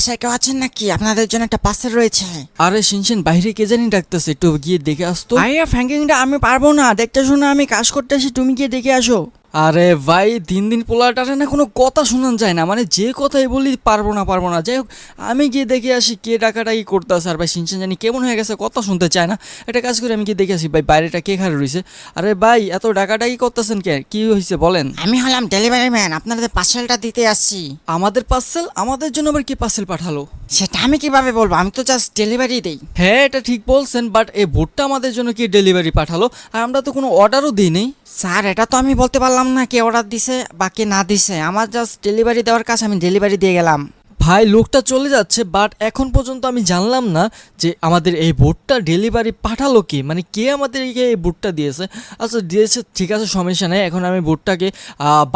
বাসায় কেউ আছেন নাকি? আপনাদের জন্য একটা পার্সেল রয়েছে। আরে শিনশিন বাইরে কে জানি ডাকতেছে? একটু গিয়ে দেখে আসতো। আইয়া ফ্যাঙ্কিংটা আমি পারব না। দেখতে শুনে আমি কাজ করতেছি তুমি গিয়ে দেখে আসো। আরে ভাই দিন দিন পোলাটারে না কোনো কথা শোনান যায় না। মানে যে কথাই বলি পারব না পারব না। যাই হোক আমি গিয়ে দেখে আসি কে ডাকাটাকি করতেছে। আর ভাই শিনশেন জানি কেমন হয়ে গেছে কথা শুনতে চায় না। একটা কাজ করে আমি গিয়ে দেখে আসি ভাই বাইরেটা কে খারে রয়েছে আরে ভাই এত ডাকাটাকি করতেছেন কে? কি হয়েছে বলেন। আমি হলাম ডেলিভারি ম্যান আপনাদের পার্সেলটা দিতে আসছি। আমাদের পার্সেল আমাদের জন্য আবার কি পার্সেল পাঠালো? সেটা আমি কীভাবে বলব? আমি তো জাস্ট ডেলিভারি দেই। হ্যাঁ এটা ঠিক বলছেন বাট এই ভোটটা আমাদের জন্য কি ডেলিভারি পাঠালো? আর আমরা তো কোনো অর্ডারও দিই নেই। স্যার এটা তো আমি বলতে পারলাম না কে অর্ডার দিছে বা কে না দিছে। আমার জাস্ট ডেলিভারি দেওয়ার কাজ আমি ডেলিভারি দিয়ে গেলাম। ভাই লোকটা চলে যাচ্ছে বাট এখন পর্যন্ত আমি জানলাম না যে আমাদের এই বোটটা ডেলিভারি পাঠালো কি? মানে কে আমাদেরকে এই বোটটা দিয়েছে? আচ্ছা দিয়েছে ঠিক আছে সমস্যা নেই। এখন আমি বোটটাকে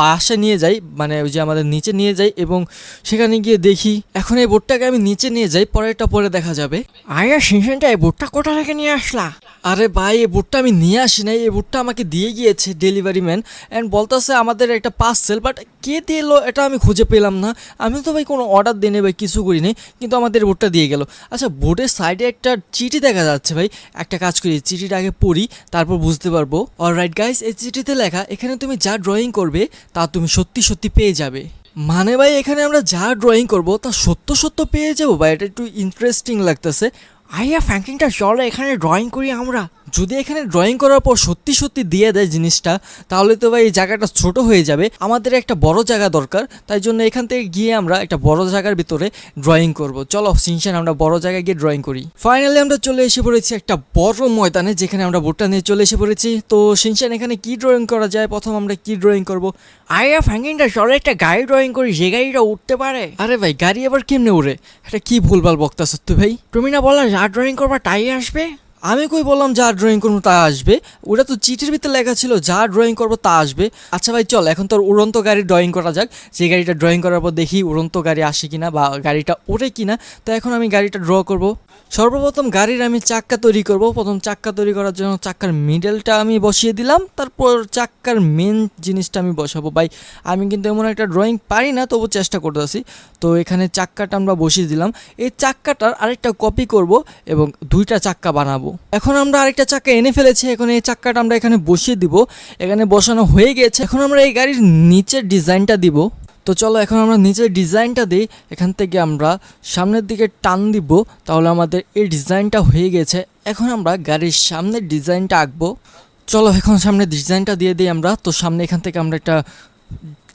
বাসে নিয়ে যাই মানে ওই যে আমাদের নিচে নিয়ে যাই এবং সেখানে গিয়ে দেখি এখন এই বোটটাকে আমি নিচে নিয়ে যাই পরেরটা পরে দেখা যাবে। আইয়া সিনসেনটা এই বুটটা কোথা থেকে নিয়ে আসলা? আরে ভাই, এই বুটটা আমি নিয়ে আসি নাই, এই বুটটা আমাকে দিয়ে গিয়েছে ডেলিভারি ম্যান অ্যান্ড বলতেছে আমাদের একটা পার্সেল বাট কে দিলো এটা আমি খুঁজে পেলাম না। আমি তো ভাই কোনো অর্ডার দিই ভাই, কিছু করিনি, কিন্তু আমাদের বুটটা দিয়ে গেল। আচ্ছা বোর্ডের সাইডে একটা চিঠি দেখা যাচ্ছে ভাই, একটা কাজ করি, চিঠিটা আগে পড়ি, তারপর বুঝতে পারব। অল রাইট গাইস এই চিঠিতে লেখা, এখানে তুমি যা ড্রয়িং করবে, তা তুমি সত্যি সত্যি পেয়ে যাবে। মানে ভাই, এখানে আমরা যা ড্রয়িং করব, তা সত্য সত্য পেয়ে যাব ভাই, এটা একটু ইন্টারেস্টিং লাগতেছে। আইয়া ফ্যাঙ্কিংটা চলো এখানে ড্রয়িং করি আমরা। যদি এখানে ড্রয়িং করার পর সত্যি সত্যি দিয়ে দেয় জিনিসটা তাহলে তো ভাই এই জায়গাটা ছোট হয়ে যাবে। আমাদের একটা বড় জায়গা দরকার তাই জন্য এখান থেকে গিয়ে আমরা একটা বড় জায়গার ভিতরে ড্রয়িং করব। চলো সিনশান আমরা বড় জায়গায় গিয়ে ড্রয়িং করি। ফাইনালি আমরা চলে এসে পড়েছি একটা বড় ময়দানে যেখানে আমরা বোটটা নিয়ে চলে এসে পড়েছি। তো সিনশান এখানে কি ড্রয়িং করা যায়? প্রথম আমরা কি ড্রয়িং করব? আইয়া ফ্যাঙ্কিংটা চলো একটা গাড়ি ড্রয়িং করি যে গাড়িটা উঠতে পারে। আরে ভাই গাড়ি আবার কেমনে উড়ে? এটা কি ভুলভাল বক্তা সত্যি ভাই? তুমি না বলা ড্রয়িং করবার তাই আসবে? আমি কই বললাম যা ড্রয়িং করব তা আসবে। ওটা তো চিঠির ভিতরে লেখা ছিল, যা ড্রয়িং করব তা আসবে। আচ্ছা ভাই, চল, এখন তোর উড়ন্ত গাড়ি ড্রয়িং করা যাক। যে গাড়িটা ড্রয়িং করার পর দেখি উড়ন্ত গাড়ি আসে কিনা বা গাড়িটা ওঠে কিনা। তো এখন আমি গাড়িটা ড্র করব। সর্বপ্রথম গাড়ির আমি চাক্কা তৈরি করব। প্রথম চাক্কা তৈরি করার জন্য চাক্কার মিডলটা আমি বসিয়ে দিলাম। তারপর চাক্কার মেন জিনিসটা আমি বসাবো। ভাই, আমি কিন্তু এমন একটা ড্রয়িং পারি না, তবু চেষ্টা করতেছি। তো এখানে চাক্কাটা আমরা বসিয়ে দিলাম। এই চাক্কাটার আরেকটা কপি করব এবং দুইটা চাক্কা বানাবো। এখন আমরা আরেকটা চাক্কা এনে ফেলেছি, এখন এই চাক্কাটা আমরা এখানে বসিয়ে দিব। এখানে বসানো হয়ে গেছে এখন আমরা এই গাড়ির নিচের ডিজাইনটা দিব। তো চলো এখন আমরা নিচের ডিজাইনটা দিই। এখান থেকে আমরা সামনের দিকে টান দিব। তাহলে আমাদের এই ডিজাইনটা হয়ে গেছে এখন আমরা গাড়ির সামনের ডিজাইনটা আঁকবো। চলো এখন সামনে ডিজাইনটা দিয়ে দিই আমরা। তো সামনে এখান থেকে আমরা একটা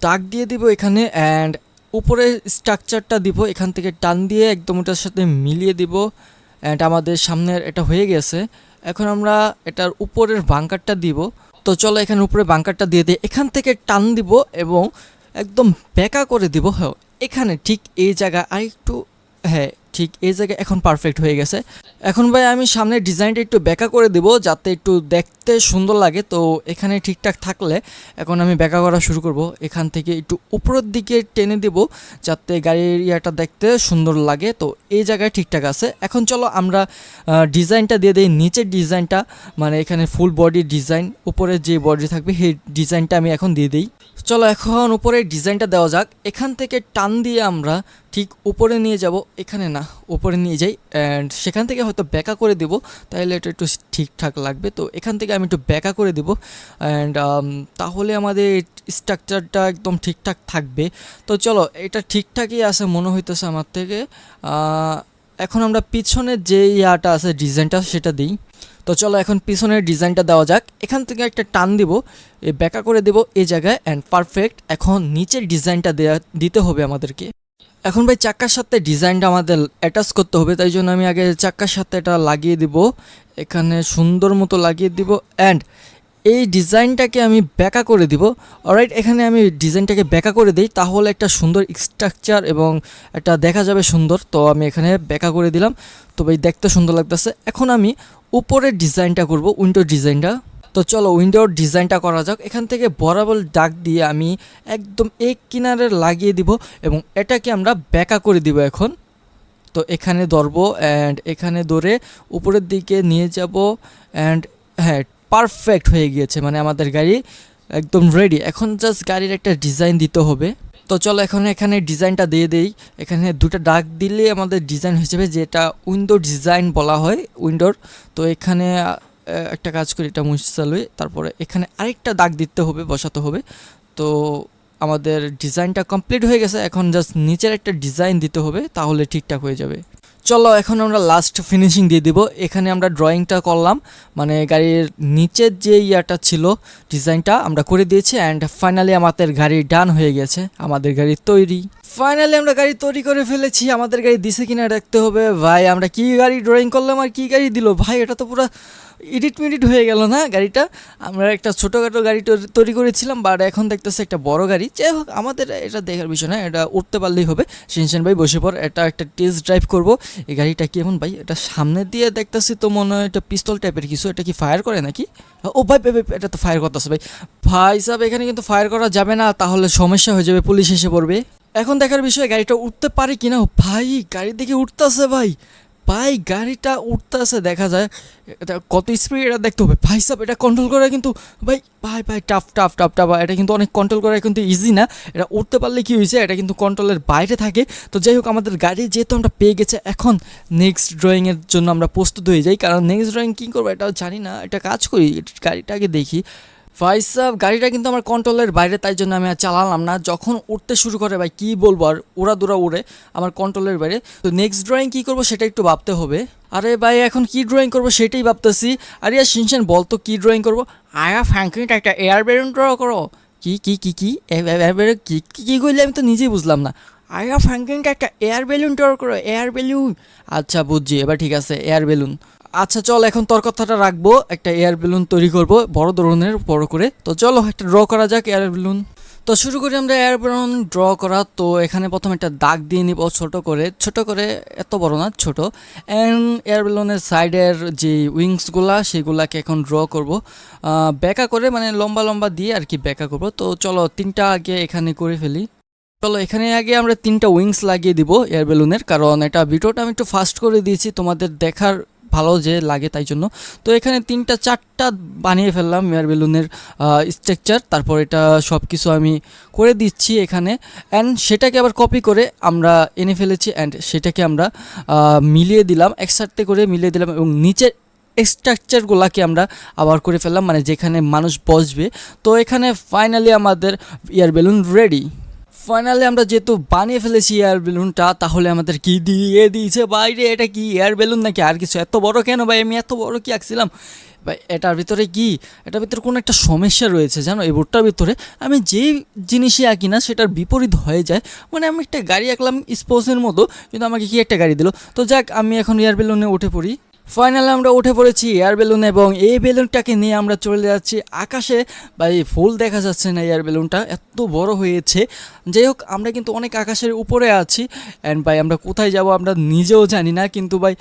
দাগ দিয়ে দিব এখানে অ্যান্ড উপরে স্ট্রাকচারটা দিব। এখান থেকে টান দিয়ে একদম ওটার সাথে মিলিয়ে দিব। অ্যান্ড আমাদের সামনের এটা হয়ে গেছে। এখন আমরা এটার উপরের বাঙ্কারটা দিব। তো চলো এখানে উপরে বাঙ্কারটা দিয়ে দিই এখান থেকে টান দিব এবং একদম বেঁকা করে দিব। হ্যাঁ এখানে ঠিক এই জায়গা আর একটু হ্যাঁ ঠিক এই জায়গায় এখন পারফেক্ট হয়ে গেছে। এখন ভাই আমি সামনের ডিজাইনটা একটু ব্যাকা করে দিব যাতে একটু দেখতে সুন্দর লাগে। তো এখানে ঠিকঠাক থাকলে এখন আমি ব্যাকা করা শুরু করব। এখান থেকে একটু উপরের দিকে টেনে দিব যাতে গাড়ির ইয়াটা দেখতে সুন্দর লাগে। তো এই জায়গায় ঠিকঠাক আছে। এখন চলো আমরা ডিজাইনটা দিয়ে দিই। নিচের ডিজাইনটা মানে এখানে ফুল বডি ডিজাইন উপরে যে বডি থাকবে সেই ডিজাইনটা আমি এখন দিয়ে দিই। চলো এখন উপরে ডিজাইনটা দেওয়া যাক। এখান থেকে টান দিয়ে আমরা ঠিক উপরে নিয়ে যাব। এখানে না, উপরে নিয়ে যাই। অ্যান্ড সেখান থেকে হয়তো ব্যাকা করে দেবো। তাহলে এটা একটু ঠিকঠাক লাগবে। তো এখান থেকে আমি একটু ব্যাকা করে দেবো। অ্যান্ড তাহলে আমাদের স্ট্রাকচারটা একদম ঠিকঠাক থাকবে। তো চলো, এটা ঠিকঠাকই আছে মনে হইতেছে আমার থেকে। এখন আমরা পিছনের যে ইয়াটা আছে, ডিজাইনটা সেটা দিই। তো চলো এখন পিছনের ডিজাইনটা দেওয়া যাক। এখান থেকে একটা টান দিব, এ ব্যাকা করে দেব এই জায়গায় অ্যান্ড পারফেক্ট এখন নিচের ডিজাইনটা দেয়া, দিতে হবে আমাদেরকে। এখন ভাই চাক্কার সাথে ডিজাইনটা আমাদের অ্যাটাচ করতে হবে, তাই জন্য আমি আগে চাক্কার সাথে এটা লাগিয়ে দিব। এখানে সুন্দর মতো লাগিয়ে দিব অ্যান্ড এই ডিজাইনটাকে আমি ব্যাকা করে দিব। অলরাইট এখানে আমি ডিজাইনটাকে ব্যাকা করে দিই, তাহলে একটা সুন্দর স্ট্রাকচার এবং একটা দেখা যাবে সুন্দর। তো আমি এখানে ব্যাকা করে দিলাম। তো ভাই, দেখতে সুন্দর লাগতেছে। এখন আমি উপরের ডিজাইনটা করব উইন্ডো ডিজাইনটা। তো চলো, উইন্ডোর ডিজাইনটা করা যাক। এখান থেকে বরাবর ডাক দিয়ে আমি একদম এক কিনারে লাগিয়ে দিব এবং এটাকে আমরা ব্যাকা করে দিব এখন। তো এখানে ধরবো অ্যান্ড এখানে ধরে উপরের দিকে নিয়ে যাব অ্যান্ড হ্যাঁ পারফেক্ট হয়ে গিয়েছে মানে আমাদের গাড়ি একদম রেডি এখন জাস্ট গাড়ির একটা ডিজাইন দিতে হবে। তো চলো এখন এখানে ডিজাইনটা দিয়ে দেই। এখানে দুটো ডাক দিলে আমাদের ডিজাইন হিসেবে যেটা উইন্ডো ডিজাইন বলা হয় উইন্ডোর তো এখানে একটা কাজ করি, এটা মুছে তারপরে এখানে আরেকটা দাগ দিতে হবে, বসাতে হবে। তো আমাদের ডিজাইনটা কমপ্লিট হয়ে গেছে। এখন জাস্ট নিচের একটা ডিজাইন দিতে হবে, তাহলে ঠিকঠাক হয়ে যাবে। চলো, এখন আমরা লাস্ট ফিনিশিং দিয়ে দিব। এখানে আমরা ড্রয়িংটা করলাম। মানে গাড়ির নিচের যে ইয়াটা ছিল ডিজাইনটা আমরা করে দিয়েছি। অ্যান্ড ফাইনালি আমাদের গাড়ি ডান হয়ে গেছে। আমাদের গাড়ি তৈরি। ফাইনালি আমরা গাড়ি তৈরি করে ফেলেছি। আমাদের গাড়ি দিছে কিনা দেখতে হবে। ভাই আমরা কি গাড়ি ড্রয়িং করলাম আর কি গাড়ি দিল? ভাই এটা তো পুরো ইডিট মিডিট হয়ে গেল না গাড়িটা? আমরা একটা ছোটোখাটো গাড়ি তৈরি- করেছিলাম বাট এখন দেখতেছে একটা বড় গাড়ি। যাই হোক আমাদের এটা দেখার বিষয় না এটা উঠতে পারলেই হবে। শিনশান ভাই বসে পর এটা একটা টেস্ট ড্রাইভ করব। এই গাড়িটা কেমন ভাই এটা সামনে দিয়ে দেখতেছি তো মনে হয় এটা পিস্তল টাইপের কিছু এটা কি ফায়ার করে নাকি? ও ভাই, ভাই, এটা তো ফায়ার করতেছে ভাই। ভাই সাহেব এখানে কিন্তু ফায়ার করা যাবে না তাহলে সমস্যা হয়ে যাবে পুলিশ এসে পড়বে। এখন দেখার বিষয়, গাড়িটা উঠতে পারে কিনা? ভাই গাড়ি দেখে উঠতেছে ভাই। ভাই, গাড়িটা উঠতেছে, দেখা যায়। এটা কত স্পিড এটা দেখতে হবে। ভাই সাহেব, এটা কন্ট্রোল করা কিন্তু, ভাই ভাই ভাই টাফ টাফ টাফ টাফ এটা কিন্তু অনেক কন্ট্রোল করা কিন্তু ইজি না। এটা উঠতে পারলে কি হয়েছে? এটা কিন্তু কন্ট্রোলের বাইরে থাকে। তো যাই হোক, আমাদের গাড়ি যেহেতু আমরা পেয়ে গেছে, এখন নেক্সট ড্রয়িংয়ের জন্য আমরা প্রস্তুত হয়ে যাই। কারণ নেক্সট ড্রয়িং কী করব? এটাও জানি না। এটা কাজ করি, গাড়িটাকে দেখি। ভাই সাহেব গাড়িটা কিন্তু আমার কন্ট্রোলের বাইরে, তাই জন্য আমি আর চালালাম না। যখন উঠতে শুরু করে, ভাই, কী বলব আর ওরা দূরা উড়ে আমার কন্ট্রোলের বাইরে। তো নেক্সট ড্রয়িং কী করব সেটা একটু ভাবতে হবে। আরে ভাই, এখন কি ড্রয়িং করব সেটাই ভাবতেছি। আরে আর শিনশান বলতো কী ড্রয়িং করব? আয়া ফ্যাঙ্কিটা একটা এয়ার বেলুন ড্র করো। কি কি কি কি? কি কি করলে আমি তো নিজেই বুঝলাম না। আয়া ফ্যাঙ্কিংটা একটা এয়ার বেলুন ড্র করো এয়ার বেলুন আচ্ছা বুঝছি, এবার ঠিক আছে এয়ার বেলুন আচ্ছা চল এখন তোর কথাটা রাখব। একটা এয়ার বেলুন তৈরি করব, বড় ধরনের, বড় করে। তো চলো, একটা ড্র করা যাক এয়ার বেলুন তো শুরু করি আমরা এয়ার বেলুন ড্র করা। তো এখানে প্রথমে একটা দাগ দিয়ে নিব ছোট করে। ছোট করে এত বড় না, ছোট। অ্যান্ড এয়ার বেলুনের সাইডের যে উইংসগুলা সেগুলাকে এখন ড্র করব। ব্যাকা করে মানে লম্বা লম্বা দিয়ে আর কি ব্যাকা করব। তো চলো, তিনটা আগে এখানে করে ফেলি। চলো, এখানে আগে আমরা তিনটা উইংস লাগিয়ে দিব এয়ার বেলুনের কারণ এটা ভিডিওটা আমি একটু ফাস্ট করে দিয়েছি, তোমাদের দেখার ভালো যে লাগে তাই জন্য। তো এখানে তিনটা, চারটা বানিয়ে ফেললাম এয়ার বেলুনের স্ট্রাকচার তারপর এটা সব কিছু আমি করে দিচ্ছি এখানে। অ্যান্ড সেটাকে আবার কপি করে আমরা এনে ফেলেছি অ্যান্ড সেটাকে আমরা মিলিয়ে দিলাম, একসাথে করে মিলিয়ে দিলাম এবং নিচের স্ট্রাকচারগুলোকে আমরা আবার করে ফেললাম মানে যেখানে মানুষ বসবে। তো এখানে ফাইনালি আমাদের এয়ার বেলুন রেডি ফাইনালি আমরা যেহেতু বানিয়ে ফেলেছি এয়ার বেলুনটা তাহলে আমাদের কি দিয়ে দিয়েছে বাইরে এটা কি এয়ার বেলুন নাকি? আর কিছু? এত বড় কেন ভাই? আমি এত বড় কি আঁকছিলাম? ভাই, এটার ভিতরে কি? এটার ভিতরে কোনো একটা সমস্যা রয়েছে, জানো? এই বোর্ডটার ভিতরে আমি যেই জিনিসই আঁকি না, সেটার বিপরীত হয়ে যায়। মানে আমি একটা গাড়ি আঁকলাম স্পোর্টসের মতো, কিন্তু আমাকে কি একটা গাড়ি দিল? তো যাক, আমি এখন এয়ার বেলুনে উঠে পড়ি। ফাইনালি আমরা উঠে পড়েছি এয়ার বেলুন এবং এই বেলুনটাকে নিয়ে আমরা চলে যাচ্ছি আকাশে। ভাই, ফুল দেখা যাচ্ছে না এয়ার বেলুনটা, এত বড় হয়েছে। যাই হোক, আমরা কিন্তু অনেক আকাশের উপরে আছি। অ্যান্ড ভাই, আমরা কোথায় যাব আমরা নিজেও জানি না, কিন্তু ভাই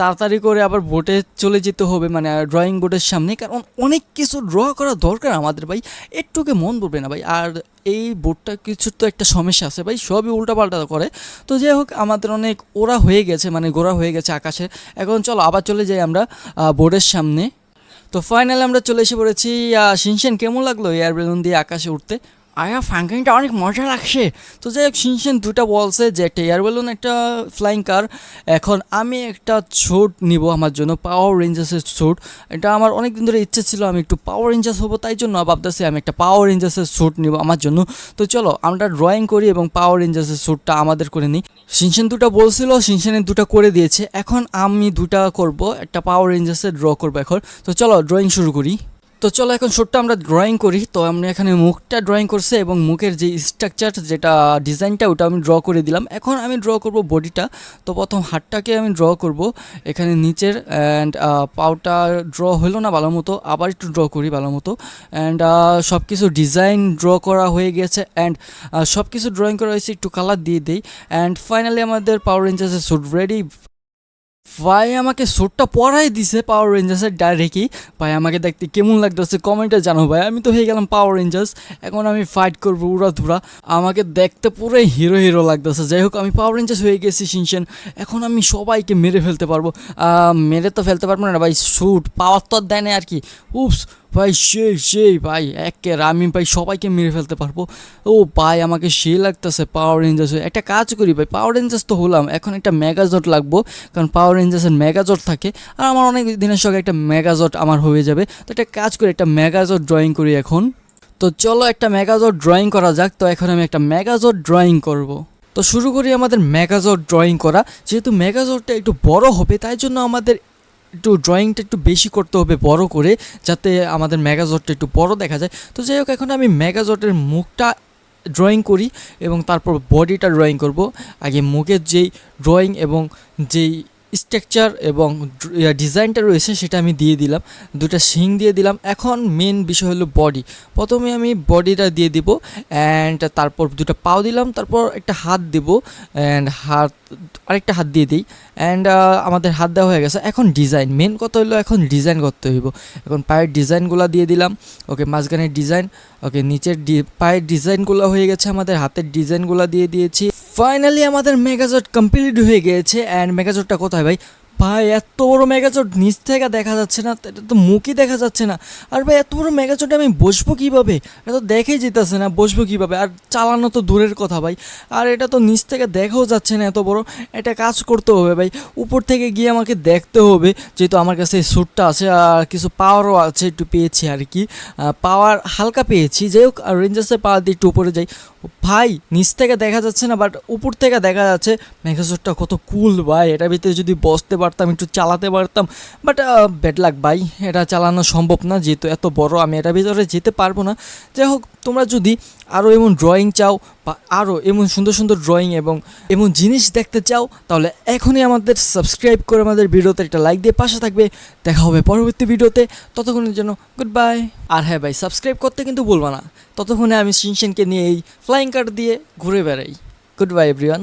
তাড়াতাড়ি করে আবার বোটে চলে যেতে হবে মানে ড্রয়িং বোর্ডের সামনে। কারণ অনেক কিছু ড্র করা দরকার আমাদের ভাই। একটুকে মন পড়বে না ভাই। আর এই বোর্ডটা কিছু তো একটা সমস্যা আছে ভাই, সবই উল্টাপাল্টা করে। তো যাই হোক, আমাদের অনেক ওরা হয়ে গেছে মানে গোড়া হয়ে গেছে আকাশে। এখন চলো আবার চলে যাই আমরা বোর্ডের সামনে। তো ফাইনালি আমরা চলে এসে পড়েছি শিনশেন কেমন লাগল এয়ার বেলুন দিয়ে আকাশে উঠতে? আয়া ফ্যাঙ্কিংটা অনেক মজা লাগছে। তো যাই হোক শিনশেন দুটা বলছে যে একটা এয়ার বেলুন একটা ফ্লাইং কার এখন আমি একটা স্যুট নিব আমার জন্য পাওয়ার রেঞ্জার্সের স্যুট এটা আমার অনেক দিন ধরে ইচ্ছে ছিল আমি একটু পাওয়ার রেঞ্জার্স হব, তাই জন্য ভাবতেছি আমি একটা পাওয়ার রেঞ্জার্সের স্যুট নিব আমার জন্য। তো চলো, আমরা ড্রয়িং করি এবং পাওয়ার রেঞ্জার্সের স্যুটটা আমাদের করে নিই। শিনশেন দুটা বলছিল শিনশেনের দুটা করে দিয়েছে। এখন আমি দুটা করব, একটা পাওয়ার রেঞ্জার্সের ড্র করব এখন। তো চলো ড্রয়িং শুরু করি। তো চলো এখন শোটটা আমরা ড্রয়িং করি। তো আমরা এখানে মুখটা ড্রয়িং করছে এবং মুখের যে স্ট্রাকচার যেটা ডিজাইনটা ওটা আমি ড্র করে দিলাম। এখন আমি ড্র করব বডিটা তো প্রথম হাতটাকে আমি ড্র করব। এখানে নিচের অ্যান্ড পাউটা ড্র হলো না ভালো মতো। আবার একটু ড্র করি ভালো মতো। অ্যান্ড সব কিছু ডিজাইন ড্র করা হয়ে গেছে। অ্যান্ড সব কিছু ড্রয়িং করা হয়েছে, একটু কালার দিয়ে দিই। অ্যান্ড ফাইনালি আমাদের পাওয়ার রেঞ্জার্সের স্যুট রেডি ভাই আমাকে স্যুটটা পরাই দিছে পাওয়ার রেঞ্জার্সের ডাইরেক্টই ভাই আমাকে দেখতে কেমন লাগতেছে কমেন্টে জানো ভাই। আমি তো হয়ে গেলাম পাওয়ার রেঞ্জার্স এখন আমি ফাইট করব উড়া ধুরা আমাকে দেখতে পুরোই হিরো হিরো লাগতেছে। যাই হোক, আমি পাওয়ার রেঞ্জার্স হয়ে গেছি সিনসেন এখন আমি সবাইকে মেরে ফেলতে পারব। মেরে তো ফেলতে পারব না ভাই। স্যুট পাওয়ার তো আর দেয় না আর কি। উপস ভাই সেই সেই ভাই, একের, আমি ভাই সবাইকে মেরে ফেলতে পারব। ও ভাই, আমাকে সে লাগতেছে পাওয়ার রেঞ্জার্স একটা কাজ করি ভাই পাওয়ার রেঞ্জার্স তো হলাম, এখন একটা মেগাজট লাগবো, কারণ পাওয়ার রেঞ্জার্সের মেগাজট থাকে, আর আমার অনেক দিনের সঙ্গে একটা মেগাজট আমার হয়ে যাবে। তো একটা কাজ করি, একটা মেগাজট ড্রয়িং করি এখন। তো চলো একটা মেগাজট ড্রয়িং করা যাক, তো এখন আমি একটা মেগাজট ড্রয়িং করব। তো শুরু করি আমাদের মেগাজট ড্রয়িং করা, যেহেতু মেগাজটটা একটু বড় হবে, তাই জন্য আমাদের একটু ড্রয়িংটা একটু বেশি করতে হবে, বড় করে, যাতে আমাদের ম্যাগাজটটা একটু বড় দেখা যায়। তো যাই হোক, এখন আমি ম্যাগাজটের মুখটা ড্রয়িং করি এবং তারপর বডিটা ড্রয়িং করব। আগে মুখের যেই ড্রয়িং এবং যেই স্ট্রাকচার এবং ডিজাইনটা রয়েছে সেটা আমি দিয়ে দিলাম। দুটা শিং দিয়ে দিলাম। এখন মেন বিষয় হলো বডি প্রথমে আমি বডিটা দিয়ে দিব অ্যান্ড তারপর দুটো পাও দিলাম, তারপর একটা হাত দেব অ্যান্ড হাত, আরেকটা হাত দিয়ে দিই অ্যান্ড আমাদের হাত দেওয়া হয়ে গেছে। এখন ডিজাইন মেন কথা হলো এখন ডিজাইন করতে হইব। এখন পায়ের ডিজাইনগুলো দিয়ে দিলাম। ওকে মাঝখানের ডিজাইন ওকে নিচের পায়ের ডিজাইনগুলো হয়ে গেছে আমাদের। হাতের ডিজাইনগুলো দিয়ে দিয়েছি। ফাইনালি আমাদের মেগাজট কমপ্লিট হয়ে গিয়েছে। অ্যান্ড মেগাজটটা কোথায় ভাই? ভাই, এত বড় মেগাজট নিচ থেকে দেখা যাচ্ছে না, এটা তো মুখই দেখা যাচ্ছে না। আর ভাই, এত বড় মেগাজটে আমি বসবো কীভাবে? এটা তো দেখেই যেতেছে না, বসবো কীভাবে? আর চালানো তো দূরের কথা ভাই। আর এটা তো নিচ থেকে দেখাও যাচ্ছে না এত বড়। এটা কাজ করতে হবে ভাই। উপর থেকে গিয়ে আমাকে দেখতে হবে, যেহেতু আমার কাছে স্যুটটা আছে, আর কিছু পাওয়ারও আছে একটু পেয়েছি আর কি। পাওয়ার হালকা পেয়েছি, যাই হোক, আর রেঞ্জার্সের পাওয়ার দিয়ে একটু উপরে যাই। ভাই, নিচ থেকে দেখা যাচ্ছে না বাট উপর থেকে দেখা যাচ্ছে, মেগাজটটা কত কুল ভাই। এটার ভিতরে যদি বসতে পারতাম, একটু চালাতে পারতাম। বাট ব্যাড লাক ভাই, এটা চালানো সম্ভব না, যেহেতু এত বড়, আমি এটার ভিতরে যেতে পারব না। যাই হোক, তোমরা যদি আরও এমন ড্রয়িং চাও বা আরও এমন সুন্দর সুন্দর ড্রয়িং এবং এমন জিনিস দেখতে চাও, তাহলে এখনই আমাদের সাবস্ক্রাইব করে আমাদের ভিডিওতে একটা লাইক দিয়ে পাশে থাকবে। দেখা হবে পরবর্তী ভিডিওতে। ততক্ষণের জন্য গুড বাই আর হ্যাঁ ভাই সাবস্ক্রাইব করতে কিন্তু বলব না। ততক্ষণে আমি সিনশনকে নিয়ে এই ফ্লাইং কার দিয়ে ঘুরে বেড়াই। Good bye everyone